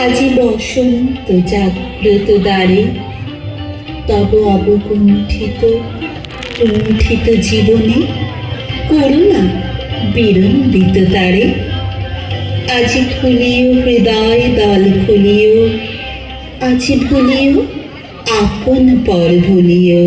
আজি বসন্ত জাগ্রত দ্বারে, তব অবকুণ্ঠিত কুণ্ঠিত জীবনে করুণা বিড়ম্বিত তারে। আজি খুলিও হৃদয় দল খুলিও, আজি ভুলিও আপন পর ভুলিও।